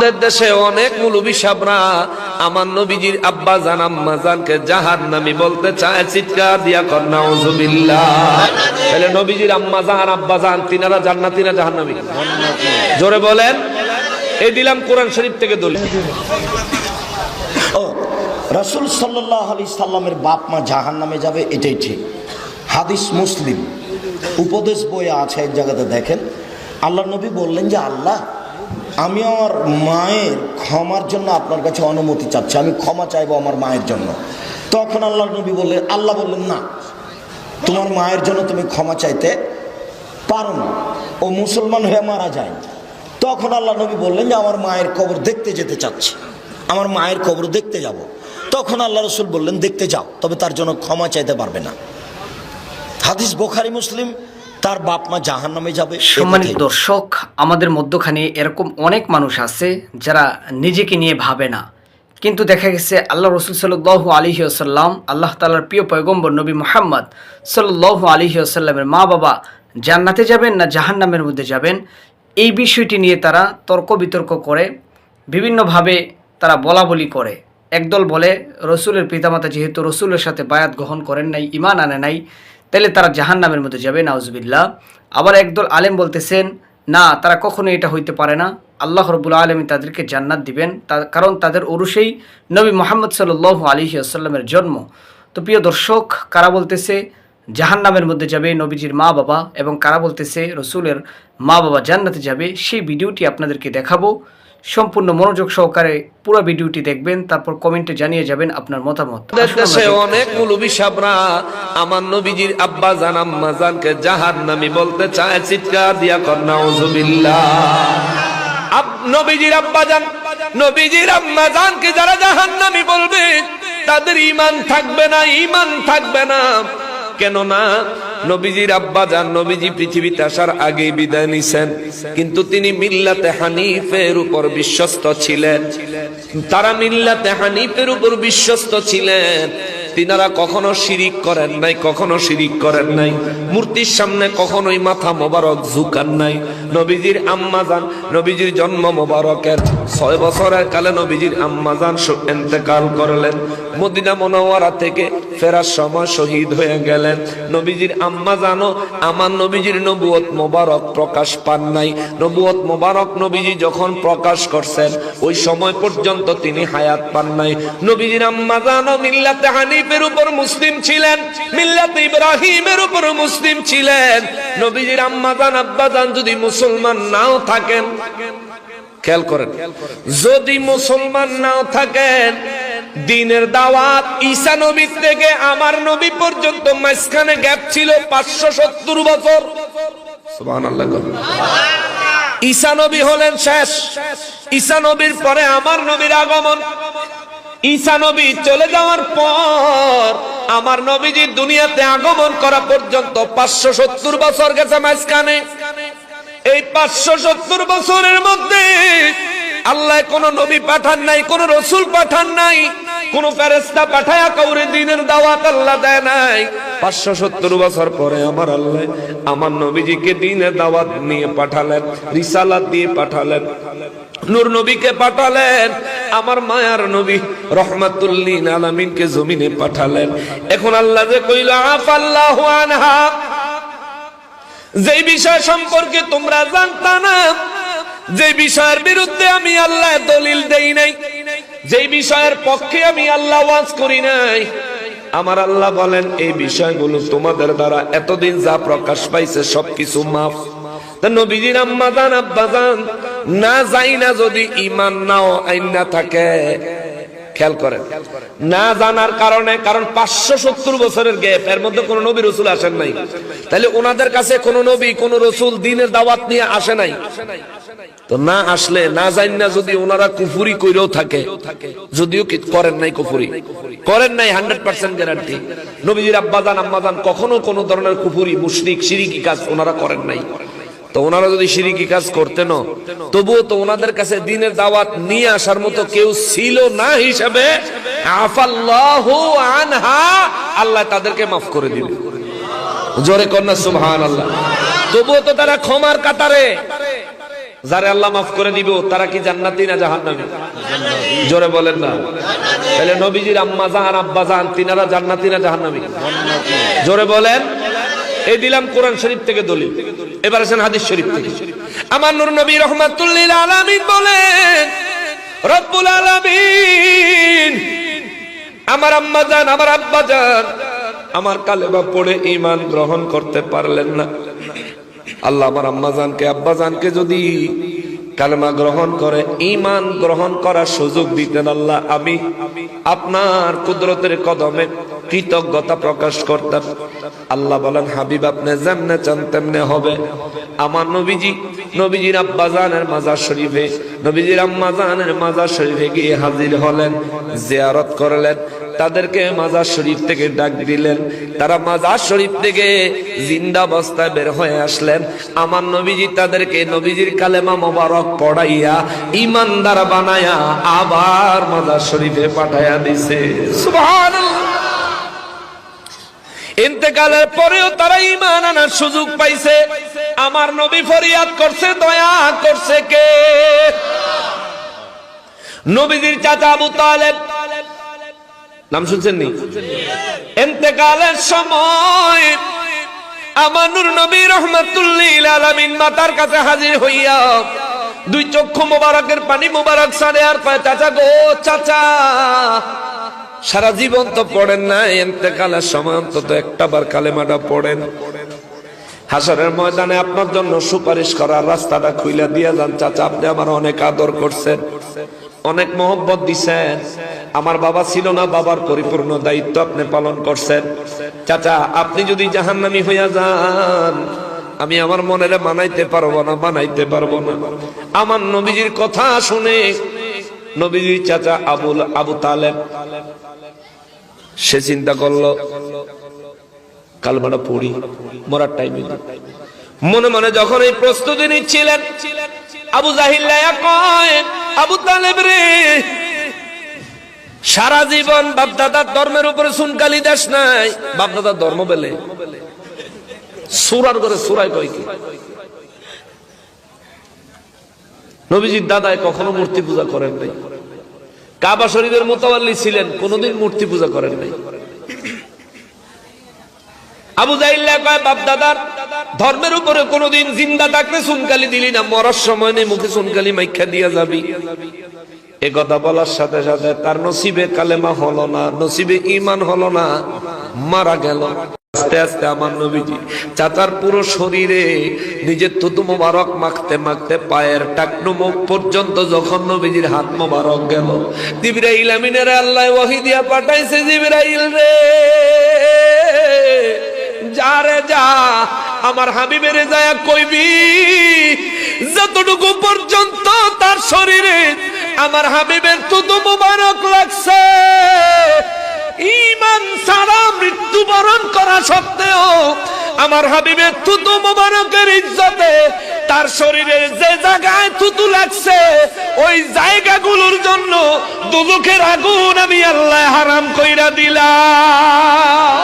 আমাদের দেশে অনেক মুলুবি সাবরা, আমার নবীজির আব্বা জান, আম্মা জানকে জাহার নামি বলতে চায়, চিৎকার দিয়া কর, নাউজুবিল্লাহ। তাহলে নবীজির আম্মা জান, আব্বা জান, তিনারা জান্নাতি না জাহান্নামী। জোরে বলেন, এই দিলাম কোরআন শরীফ থেকে দলিল। রাসুল সাল্লাহ আলি সাল্লামের বাপ মা জাহান নামে যাবে, এটাই ঠিক। হাদিস মুসলিম। উপদেশ বইয়ে আছে এক জায়গাতে দেখেন আল্লাহ নবী বললেন যে, আল্লাহ আমি আমার মায়ের ক্ষমার জন্য আপনার কাছে অনুমতি চাচ্ছি। আমি ক্ষমা চাইব আমার মায়ের জন্য। তখন আল্লাহ নবী বললেন, আল্লাহ বললেন, না, তোমার মায়ের জন্য তুমি ক্ষমা চাইতে পারো না। ও মুসলমান হয়ে মারা যায়। তখন আল্লাহ নবী বললেন যে, আমার মায়ের কবর দেখতে যেতে চাচ্ছি। আমার মায়ের কবর দেখতে যাব। তখন আল্লাহ রসুল বললেন, দেখতে যাও, তবে তার জন্য ক্ষমা চাইতে পারবে না। হাদিস বোখারি, মুসলিম। তার বাপ মা জাহান নামে যাবে সম্মানিত দর্শক আমাদের মধ্যখানে এরকম অনেক মানুষ আছে যারা নিজেকে নিয়ে ভাবে না। কিন্তু দেখা গেছে আল্লাহ রসুল সাল্লাহ আলহি আসাল্লাম আল্লাহ তালার প্রিয় পয়গম্বর নবী মোহাম্মদ সাল্লাহ আলহি আসাল্লামের মা বাবা জান্নাতে যাবেন না জাহান্নামের মধ্যে যাবেন? এই বিষয়টি নিয়ে তারা তর্ক বিতর্ক করে বিভিন্নভাবে তারা বলা বলি করে। একদল বলে রসুলের পিতামাতা যেহেতু রসুলের সাথে বায়াত গ্রহণ করেন নাই ইমান আনে নাই তাহলে তারা জাহান্নামের মধ্যে যাবে নাউজবিল্লা আবার একদল আলেম বলতেছেন, না, তারা কখনো এটা হইতে পারে না। আল্লাহ রবুল আলমী তাদেরকে জান্নাত দিবেন। কারণ তাদের অরুষেই নবী মোহাম্মদ সাল্লাহ আলী আসাল্লামের জন্ম। তো প্রিয় দর্শক, কারা বলতেছে, জাহান্নামের মধ্যে যাবে নবীজির মা বাবা, এবং কারা বলতেছে, রসুলের মা বাবা জান্নাতে যাবে, সেই ভিডিওটি আপনাদেরকে দেখাবো। সম্পূর্ণ মনোযোগ সহকারে পুরো ভিডিওটি দেখবেন তারপর কমেন্টে জানিয়ে যাবেন আপনার মতামত। দেশে অনেক মুলুবি সাবরা আমার নবীজির আব্বা জান আম্মা জানকে জাহার নামি বলতে চায় চিৎকার দিয়া কর নাউজুবিল্লাহ। আব- নবীজির আব্বা জান নবীজির আম্মা জানকে যারা জাহান নামি বলবে তাদের ইমান থাকবে না ইমান থাকবে না। কেননা নবীজির আব্বা যান, নবীজি পৃথিবীতে আসার আগে বিদায় নিছেন। কিন্তু তিনি মিল্লাতে হানিফের উপর বিশ্বস্ত ছিলেন। তারা মিল্লাতে হানিফের উপর বিশ্বস্ত ছিলেন। তিনারা কখনো শিরিক করেন নাই, কখনো শিরিক করেন নাই। মূর্তির সামনে কখনোই মাথা মোবারক ঝুকান নাই। নবীজির আম্মা যান, নবীজির জন্ম মোবারকের ছয় বছরের কালে নবীজির আম্মা যান এতেকাল করলেন। মদিনা মনোয়ারা থেকে ফেরার সময় শহীদ হয়ে গেলেন। নবীজির আম্মা জানো, আমার নবীজির নবুয়ত মোবারক প্রকাশ পান নাই। নবুয়ত মোবারক নবীজি যখন প্রকাশ করছেন, ওই সময় পর্যন্ত তিনি হায়াত পান নাই। নবীজির আম্মা জানো, মিল্লাতে হানিফের উপর মুসলিম ছিলেন, মিল্লাতে ইব্রাহিমের উপর মুসলিম ছিলেন। নবীজির আম্মা জান, আব্বা জান যদি মুসলমান নাও থাকেন, খেয়াল করেন, যদি মুসলমান নাও থাকেন দিনের দাওয়াত ঈসা নবীর থেকে আমার নবী পর্যন্ত মাঝখানে গ্যাপ ছিল পাঁচশো সত্তর বছর। ঈসা নবী হলেন শেষ। ঈসা নবীর পরে আমার নবীর আগমন। ঈসা নবী চলে যাওয়ার পর আমার নবীজি দুনিয়াতে আগমন করা পর্যন্ত পাঁচশো সত্তর বছর গেছে মাঝখানে। এই পাঁচশো সত্তর বছরের মধ্যে আল্লাহ কোন নবী পাঠান নাই, কোন রসুল পাঠান নাই, কোন ফেরেস্তা পাঠায়া কাউরে দিনের দাওয়াত আল্লাহ দেয় নাই। পাঁচশো সত্তর বছর পরে আমার আল্লাহ আমার নবীজিকে দিনের দাওয়াত নিয়ে পাঠালেন, রিসালাত দিয়ে পাঠালেন, নূর নবীকে পাঠালেন, আমার মায়ার নবী রহমাতুল্লিন আলামিনকে জমিনে পাঠালেন। এখন আল্লাহ যে কইল, আফাল্লাহু আনহা যে বিষয় সম্পর্কে তোমরা জানতা না যে বিষয়ের বিরুদ্ধে আমি আল্লাহ দলিল দেই নাই, যে বিষয়ের পক্ষে আমি আল্লাহ ওয়াজ করি নাই, আমার আল্লাহ বলেন, এই বিষয়গুলো তোমাদের দ্বারা এতদিন যা প্রকাশ পাইছে সবকিছু মাফ। না যাই না যদি ইমান নাও আইন না থাকে খেয়াল করেন। না জানার কারণে, কারণ পাঁচশো সত্তর বছরের গ্যাপ, এর মধ্যে কোন নবী রসুল আসেন নাই। তাহলে ওনাদের কাছে কোন নবী, কোন রসুল দিনের দাওয়াত নিয়ে আসে নাই। তো না আসলে, না জান না যদি ওনারা কুফুরি কইরেও থাকে। যদিও করেন নাই কুফুরি। করেন নাই, হান্ড্রেড পার্সেন্ট গ্যারান্টি। নবীজির আব্বাজান, আম্মাজান কখনো কোন ধরনের কুফুরি, মুশরিক, সিরিকি কাজ ওনারা করেন নাই। তো ওনারা যদি সিরিকি কাজ করতেন তবুও তো ওনাদের কাছে দিনের দাওয়াত নিয়ে আসার মতো কেউ ছিল না হিসাবে আনহা, আল্লাহ তাদেরকে মাফ করে দিবে। জোরে কন্যা সুবহান আল্লাহ তবুও তো তারা ক্ষমার কাতারে। যারে আল্লাহ মাফ করে দিব, তারা কি জান্নাতি না জাহান্নামী? জোরে বলেন না। তাহলে নবীজির আম্মা জাহান, আব্বা জাহান, তিনারা জান্নাতি না জাহান্নামী? জোরে বলেন। এই দিলাম কোরআন শরীফ থেকে দলিল। এবার আছেন হাদিস শরীফ থেকে। আমার নূর নবী রহমাতুল্লিল আলামিন বলেন, রব্বুল আলামিন, আমার আম্মা জান আমার আব্বা জান আমার কালেমা পড়ে ঈমান গ্রহণ করতে পারলেন না। আল্লাহ আমার আম্মা জানকে আব্বা জানকে যদি কালেমা গ্রহণ করে, ঈমান গ্রহণ করার সুযোগ দিতেন আল্লাহ, আমি আপনার কুদরতের কদমে কৃতজ্ঞতা প্রকাশ করতাম আল্লাহ বলেন, হাবিব, আপনি যেমনে চান তেমনে হবে। আমার নবীজি, নবীজির আব্বা জানের মাজার শরীফে, নবীজির আম্মা জানের মাজার শরীফে গিয়ে হাজির হলেন, জিয়ারত করলেন। তাদেরকে মাজার শরীফ থেকে ডাক দিলেন। তারা মাজার শরীফ থেকে জিন্দা অবস্থায় বের হয়ে আসলেন। আমার নবীজি তাদেরকে নবীজির কালেমা মোবারক পড়াইয়া, ইমানদার বানায়া আবার মাজার শরীফে পাঠাইয়া দিছে। সুবহানাল্লাহ। ইন্তেকালের পরেও তারা ইমান আনার সুযোগ পাইছে। আমার নবী ফরিয়াদ করছে, দয়া করছে কে? নবীজির চাচা আবু তালেব। নাম শুনছেন নি ইন্তেকালের সময় আমার নূর নবী রহমাতুল্লিল আলামিন মাতার কাছে হাজির হইয়া দুই চক্ষু মোবারকের পানি মোবারক সারে আর চাচা গো, চাচা সারা জীবন তো পড়েন না এতেকালের সময় অন্তত একটা বার কালেমাটা পড়েন। হাসরের ময়দানে আপনার জন্য সুপারিশ করার রাস্তাটা খুইলা দিয়ে যান, চাচা, আপনি আমার অনেক আদর করছেন, অনেক মহব্বত দিছেন। আমার বাবা ছিল না, বাবার পরিপূর্ণ দায়িত্ব আপনি পালন করছেন। চাচা, আপনি যদি জাহান্নামি হইয়া যান, আমি আমার মনেরে মানাইতে পারব না, মানাইতে পারব না। আমার নবীজির কথা শুনে নবীজির চাচা আবুল, আবু তালেব, সে চিন্তা করল কালমাটা পড়ি, মরার টাইমে মনে মনে যখন এই প্রস্তুতি নিচ্ছিলেন, আবু জাহিল্লায়া কয়, আবু তালেব রে, সারা জীবন বাপদাদার ধর্মের উপরে সুনকালি দেশ নাই, বাপদাদার ধর্ম বেলে। সুরার করে সুরাই কয় কি? নবীজির দাদায় কখনো মূর্তি পূজা করেন নাই। কাবা শরীফের মোতাবাল্লি ছিলেন, কোনোদিন মূর্তি পূজা করেন নাই। আবু জাইল্লা কয়, বাপ দাদার, ধর্মের উপরে কোনোদিন জিন্দা থাকলে সুনকালি দিলি না, মরার সময় নেই, মুখে সুনকালি মাইখা দিয়া যাবি। এ কথা বলার সাথে সাথে তার নসিবে কালেমা হলো না, নসিবে ইমান হলো না, মারা গেল। আস্তে আস্তে আমার নবীজি চাচার পুরো শরীরে নিজের থুতু মোবারক মাখতে মাখতে পায়ের টাকনু মুখ পর্যন্ত যখন নবীজির হাত মোবারক গেল আল্লাহ ওয়াহি দিয়া পাঠাইছে রে। যা যা, আমার হাবিবের যায় কইবি। যতটুকু পর্যন্ত তার শরীরে আমার হাবিবের তুতু মুবারক লাগছে ইমান ছাড়া মৃত্যুবরণ করা সত্ত্বেও আমার হাবিবের থুতু মোবারকের ইজ্জতে তার শরীরের যে জায়গায় থুতু লাগছে, ওই জায়গাগুলোর জন্য দুদুকের আগুন আমি আল্লাহ হারাম কইরা দিলাম।